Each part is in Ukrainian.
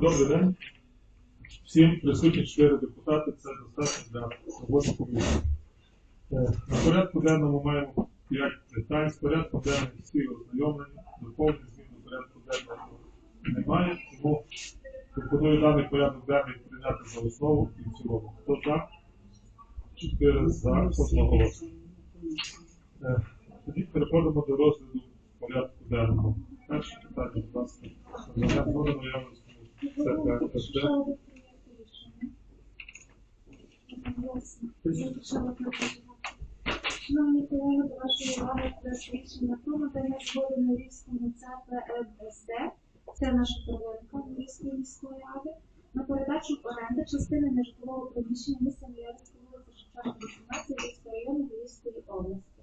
Добрий день. Всім присутні чотири депутати, це достатньо для роботи комісії. Е, На порядку денному маємо 5 питань. З порядку денним всі ознайомлені, змін до порядку денного немає, тому пропоную даний порядок денний прийняти за основу і в цілому. Хто за? Чотири за одноголосно. Е, Тоді переходимо до розгляду порядку денного. Перше питання, будь ласка. Я згодом наявності ЦКСД. Шановні колеги, до вашої уваги проект рішення про надання згоди на Львівському ЦПСД, це наша первинка Львівської міської ради, на передачу в оренду частини нежитлового приміщення міста Міярського вулиці Шевченка, 18 Львівського району Львівської області.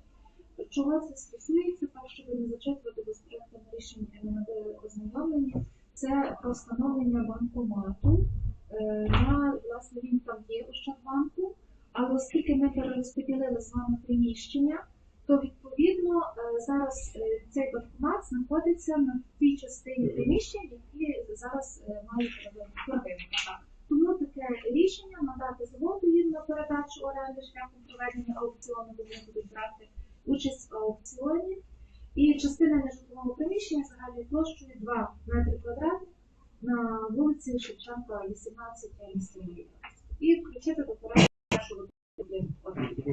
Чого це стосується, так щоб не зачитувати безпорядком рішень е, ознайомлені, це про встановлення банкомату. Е, На власне він там є у Щадбанку, але оскільки ми перерозподілили з вами приміщення, то відповідно е, зараз е, цей банкомат знаходиться на тій частині приміщень, які зараз е, мають первинка. Тому таке рішення надати згоду їм на передачу оренди шляхом проведення аукціону, де вони будуть брати участь в аукціоні. І частина нежитлового приміщення загальною площею 2 метри квадратних на вулиці Шевченка, 18 міста І включити до порядку першого оренди.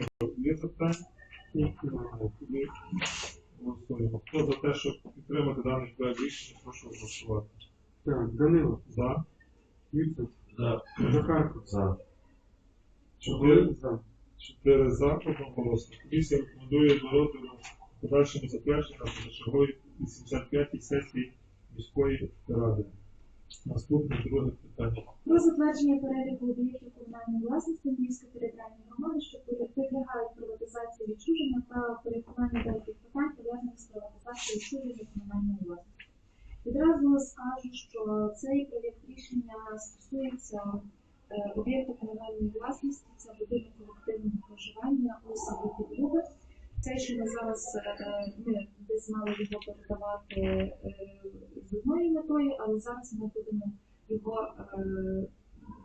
Голосуємо. Хто за те, щоб підтримати даний проект рішення, прошу голосувати. Так, Данило, За. Юцик, За. Захарко, За. Чотири. за. Чотири за, одноголосно. Комісія рекомендує розгляду подальшому затвердження позачергової 85-й сесії міської ради. Наступне друге питання. Про затвердження переліку об'єктів комунальної власності Львівської територіальної громади, що підлягають приватизації відчуження та переконання деяких питань, пов'язаних з приватизацією відчуження комунальної власності. Відразу скажу, що цей проєкт рішення стосується е, об'єкту комунальної власності, це будинок колективного проживання у селі. Це, що ми зараз е, е, ми десь мали його передавати одною метою, але зараз ми будемо його е,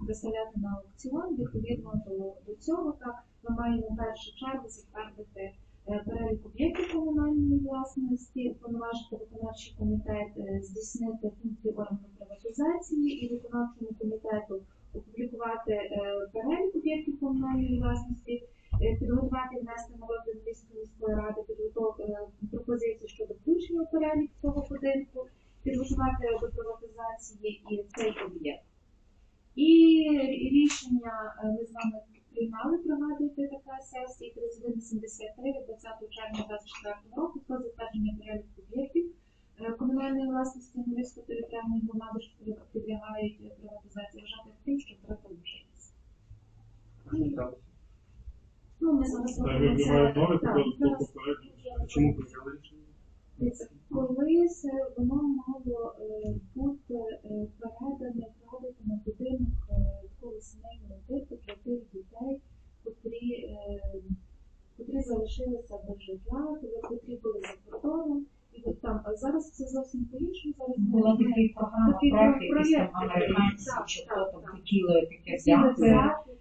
виставляти на аукціон. Відповідно до, до цього, так ми маємо в першу чергу затвердити е, перелік об'єктів комунальної власності, повноважити виконавчий комітет, е, здійснити функції органу приватизації і виконавчому комітету опублікувати перелік об'єктів комунальної власності. е, Підготувати і внести на розгляд Львівської міської ради підготов е, пропозиції щодо включення в перелік цього будинку, підготувати до приватизації і цей об'єкт. І рішення е, ми з вами приймали, пригадуєте, така сесія 3173 від 20 червня 2024 року про затвердження переліку об'єктів е, комунальної власності Львівської територіальної громади, що підлягають е, приватизації, вважати тим, що треба. Ну, ми зараз. Чому прийняли рішення? Колись воно мало е, бути е, передане, на будинок е, такого сімейного типу для тих дітей, котрі, котрі залишилися без житла, котрі були за кордоном. І от там, а зараз це зовсім по-іншому. Зараз Була такий програма якийсь там проєкт, американці, чи хто там хотіли таке взяти,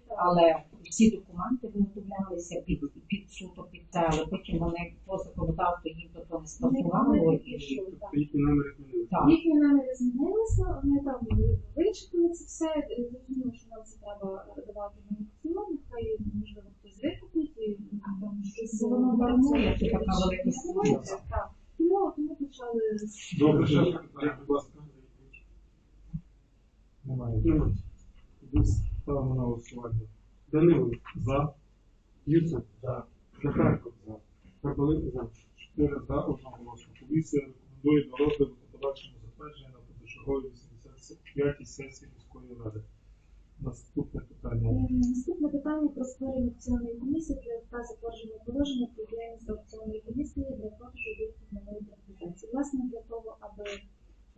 але всі документи виготовлялися під, під суто під це, але потім вони по законодавству їм Вони- спрацювало і їхні номери змінили. так. Їхні наміри змінилися, вони там вичекали це все, е, що нам це треба давати на аукціон, нехай можливо хтось викупить, і там щось Воно дармує, це така велика сума. Так. Тому, тому почали з Добре, питання, будь ласка. Немає. Немає. Ставимо на голосування. Данило, За. Юцик, За. Захарко, Карбалик, за. Чотири за одноголосно. Комісія рекомендує до розгляду та подальшому затвердження на позачерговій 85-й сесії міської ради. Наступне питання. Е, Наступне питання про створення аукціонної комісії та затвердження положення про діяльність аукціонної комісії для продажу об'єктів малої приватизації. Власне, для того, аби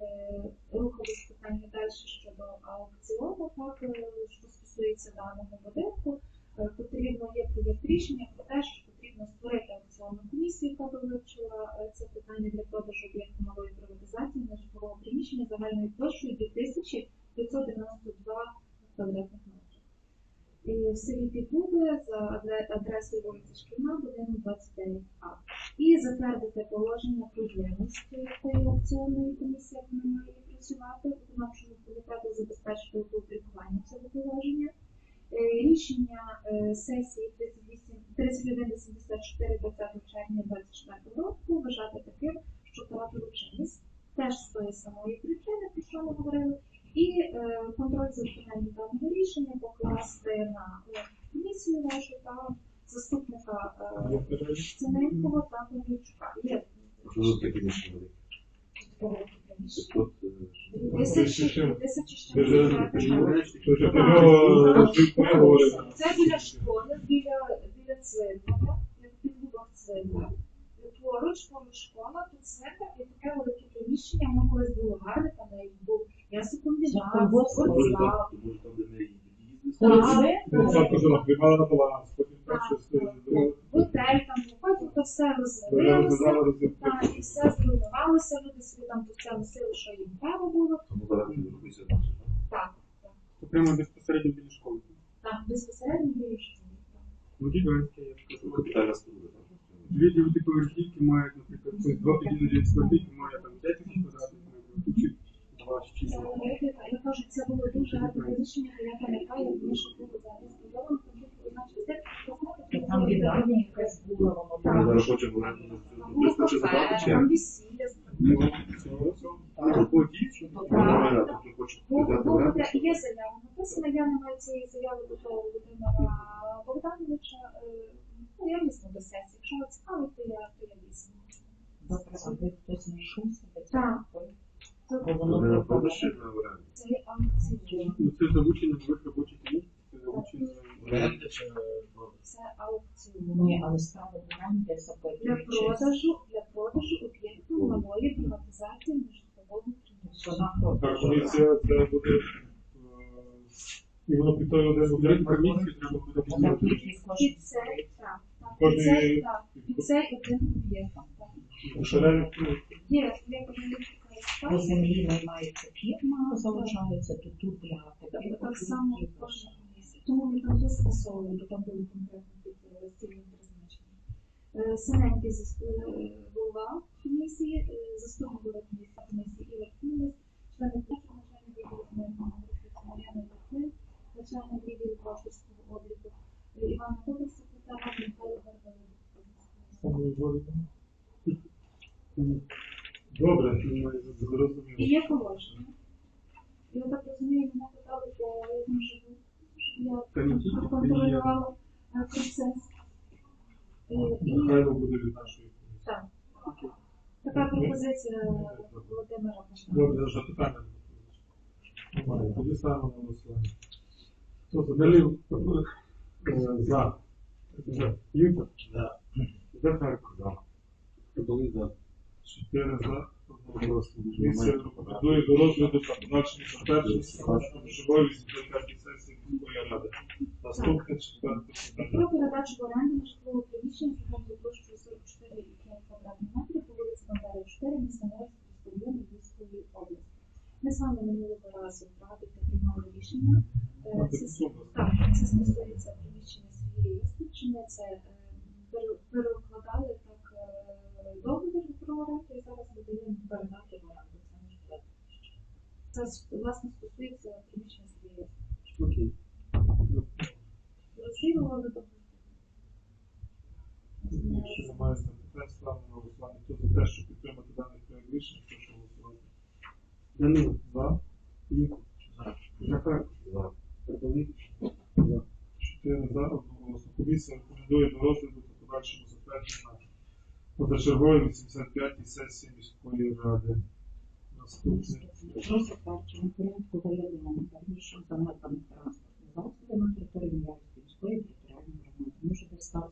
е, рухались питання далі щодо аукціону, так, е, що стосується даного житловому будинку. Е, Потрібно є проєкт рішення про те, що потрібно створити аукціонну комісію, яка би вивчила е, це питання для продажу об'єкту малої приватизації на житлового приміщення загальною площею 2592 квадратних метрів. І в селі Підгуби за адле- адресою вулиці Шкільна, будинок 29А. І затвердити положення про діяльність цієї аукціонної комісії, як вона має працювати, виконавчому комітету забезпечити опублікування цього положення. Е, Рішення е, сесії 38 3184 20 червня 24 року вважати таким, що втратив чинність теж з тої самої причини, про що ми говорили, і е, контроль за виконанням даного рішення покласти на е, комісію вашу та заступника Є е, перелік? Цененького та Павлічука. Є Що за такі машини? Тут, е, тисячі тисячі ще Вже- не Що вже про нього вже переговорили. Це біля школи, біля, біля цвинтаря, як підлога цвинтар. Поруч, поруч школа, тут цвинтар і таке велике приміщення, воно колись було гарне, там навіть був ясокомбінат, Колгосп. то може спортзал. Це казала, на баланс, потім так щось е, зробила. Готель там, потім то все розвалилося. Так, і все зруйнувалося, люди собі там тут це носили, що їм треба було. Тому зараз вже робиться наше. Так, Це прямо безпосередньо біля школи. так, безпосередньо біля школи. так. Гігантське, я скажу. капітальна споруда. Дві дев'ятиповерхівки мають, наприклад, тобто два поділені квартирки має там 10 тисяч квадратних метрів, чи два чи Я кажу, це було дуже гарне рішення, я пам'ятаю, тому що було зараз зроблено, тому що значить, це І Там віддання якась була, воно Ми там. зараз хочемо в оренду за цю. Там Ви було хочете забрати кафе, чи там як? весілля. Ну, цього всього. Ну, по дівчині. Ну, нормально, тобто хочуть Бо- взяти в бо оренду. буде- Є заява написана, я не маю цієї заяви до того Володимира Богдановича. е, Ну, я візьму до сесії. Якщо вас цікавить, то я, то я візьму. Добре, аби хтось знайшов себе. Так. Чи? Це є аукціон. Ну, це залучення нових робочих місць, це залучення Оренда чи Це аукціон. Ні, але справа в де Для запитують. продажу, для продажу об'єкту малої приватизації нежитлового приміщення. на Так, комісія це буде. е, І воно під той один об'єкт комісію треба буде Вона кожен цей, так, під Кожний- так, під цей один об'єкт. так. Є, є економічна по землі наймається фірма, залишається, тут для Так само об'єктів. Тому він там скасовували, бо там були конкретні під е, цільним призначенням. Е, Синенький е, голова комісії, е, заступник голова комісії Ігор Кумис, члени першого начальник відділу земельного аналітики Мар'яна Верхин, начальник відділу бухгалтерського обліку е, Івана Добрий, секретар Михайло Гарбалин. Добре, І зрозуміло. є положення. Я так розумію, мене питали, бо я там живу, щоб я Комітет проконтролювала е, процес. Е, І Михайло буде від нашої комісії. так, така пропозиція Володимира Пашка. Добре, запитання. Немає. Тоді ставимо на голосування. Хто за Далі Е, За. За. Юта. Да. Захарко. Да. Подали за. Чотири за. Дуже рекомендує до розгляду та подальшому затвердження живої 85 сесії міської ради. Наступне четверте питання. Про передачу в оренду нежитлового приміщення загальною площею 44,5 квадратних метрів по вулиці Бандери 4, міста області. Вами минулого разу пригадуйте приймали рішення. Е, Це. Так, це стосується приміщення своєї Ястричини, це е, пере- перекладали так е, договір про оренду і зараз видаємо передати в оренду. Це не житлове приміщення. Це с- власне стосується приміщення своєї Окей. Розслідували договір. Якщо немає запитань, ставимо на голосування. Хто за те, щоб підтримати даний проект рішення, прошу голосувати. Данило. За. Юта. Захарко. Да. Подали за. Чотири за одноголосно. Комісія рекомендує до розгляду та подальшому затвердження позачергової 85-ї сесії міської ради. Наступне. Про затвердження порядку виявлення переміщень за метами засобів на території Міярської міської територіальної громади. Ми вже дістали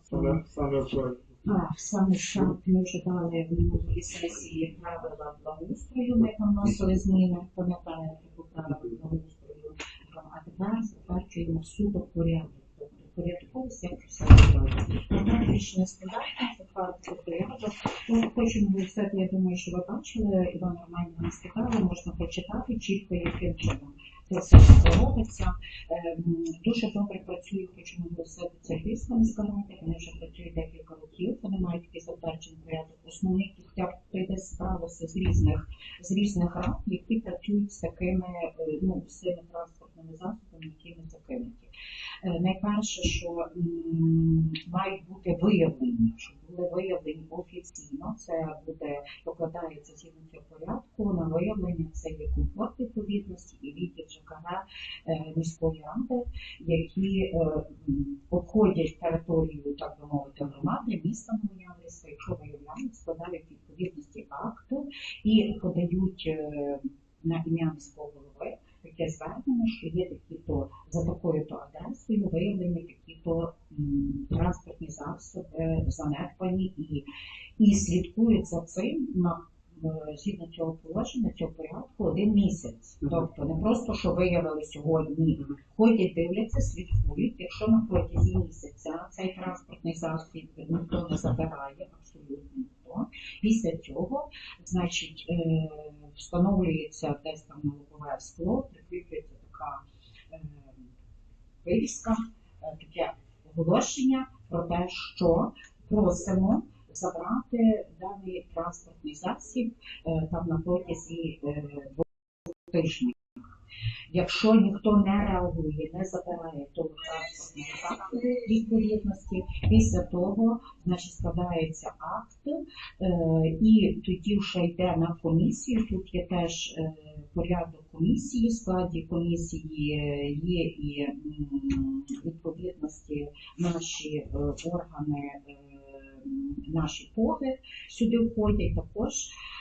Саме. Так, саме так ми вже дали в минулій сесії правила благоустрою, ми там вносили зміни, пам'ятаєте, по правилам благоустрою. А тепер затверджуємо суто порядок. Тобто порядковість як все робити. Однак рішення стандартне, затвердити порядок. Ну, хочемо все, я думаю, що ви бачили, Іван Романівна сказала, можна прочитати чітко, яким чином це все робиться. Ем, Дуже добре працює, наголосити, це Львівська міська рада, вони вже працюють декілька років, вони мають такий затверджений порядок. Основний хоча прийде справилося з різних з різних рад, які працюють з такими е, ну, всіми транспортними засобами, які закинуті. Е, Найперше, що мають бути виявлені, щоб були виявлені офіційно. Це буде покладається згідно цього порядку на виявлення. Це є комфорт відповідності і відділ ЖКГ е, міської ради, які е, обходять територію, так би мовити, громади міста Новояврівська, якщо виявляють, складають відповідності акту і подають на ім'я міського таке звернення, що є такі-то за такою-то адресою виявлені такі-то транспортні засоби занедбані і, і слідкують за цим на е, згідно цього положення, цього порядку один місяць. Тобто не просто що виявили сьогодні, ходять, дивляться, слідкують. Якщо на протязі місяця цей транспортний засіб ніхто не забирає, абсолютно ніхто. Після цього, значить, е, встановлюється десь там на лобове скло, прикріплюється така е, вивіска, е, таке оголошення про те, що просимо забрати даний транспортний засіб е, там на протязі двох тижнів. Якщо ніхто не реагує, не забирає того транспортного відповідності, після того значить складається акт, е, і тоді вже йде на комісію. Тут є теж е, порядок комісії. Складі комісії е, є і відповідності наші органи. Наші поги сюди входять також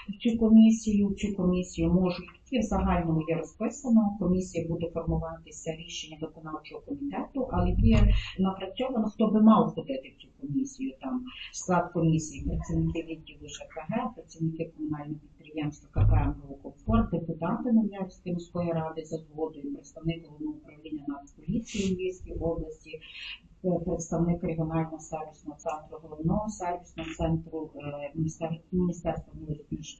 в цю комісію. В цю комісію можуть і в загальному є розписано. Комісія буде формуватися рішення виконавчого комітету, але є напрацьовано, хто би мав входити в цю комісію. Там склад комісії, працівники відділу ЖКГ, працівники комунального підприємства КПМ «Комфорт», депутати Новоярської міської ради за згодою, представник головного управління Нацполіції у Львівській області, представник регіонального сервісного центру головного сервісного центру е, міністер- Міністерства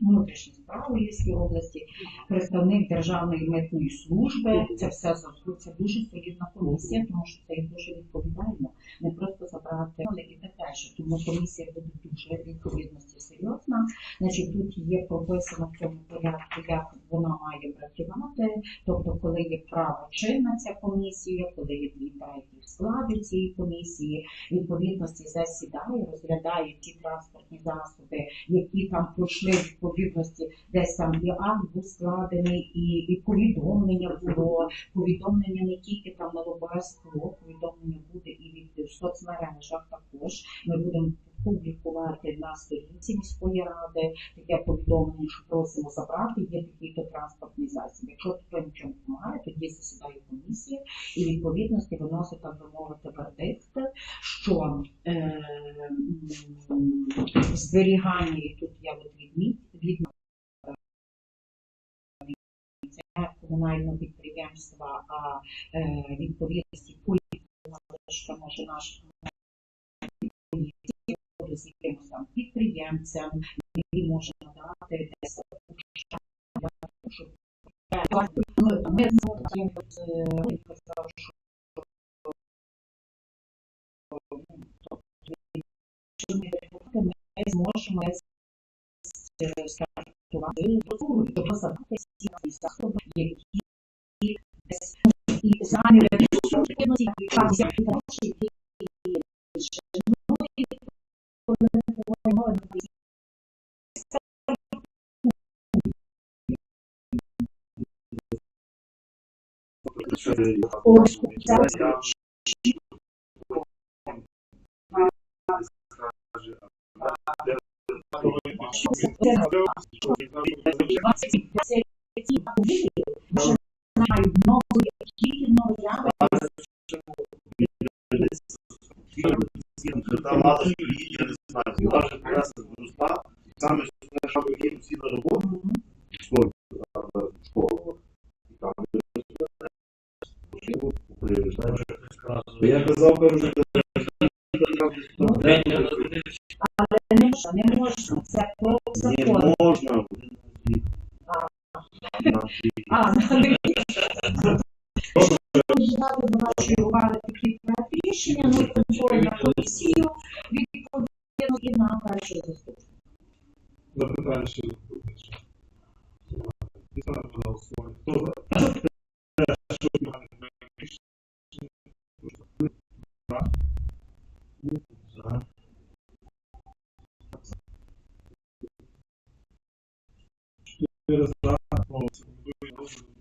внутрішніх- справ у Львівській області, представник Державної митної служби. Це все це дуже солідна комісія, тому що це є дуже відповідально. Не просто забрати, і те теж. Тому комісія буде дуже відповідності серйозна. Значить, тут є прописано в цьому порядку, як вона має працювати. Тобто, коли є право чинна ця комісія, коли є дві треті складу цієї комісії, відповідності засідає, розглядає ті транспортні засоби, які там пройшли відповідності, десь там і акт був складений, і, і повідомлення було, повідомлення не тільки там на лобове повідомлення буде і від в соцмережах також. Ми будемо публікувати на сторінці міської ради таке повідомлення, що просимо забрати, є такий-то транспортний засіб. Якщо хто нічого не допомагає, тоді засідає комісія і відповідності виносить, так би мовити, вердикт, що е, зберігання, і тут я от відміт, відміт це комунального підприємства, а е, відповідності поліції, що може наш з якимось там підприємцем, який може надати десь щоб ми ми казав, що ми зможемо стартувати тобто забрати всі засоби, які десь і ресурси, які Там мало що її, я не знаю, навіть преса зросла, саме що що є всі на роботу, в школі, а, в школу, і там приїжджають Що Але не можна, не можна. Це про не можна. А, вашої уваги такі проект рішення, ну, контроль на комісію, відповідно і на першого заступника. Запитання ще Um,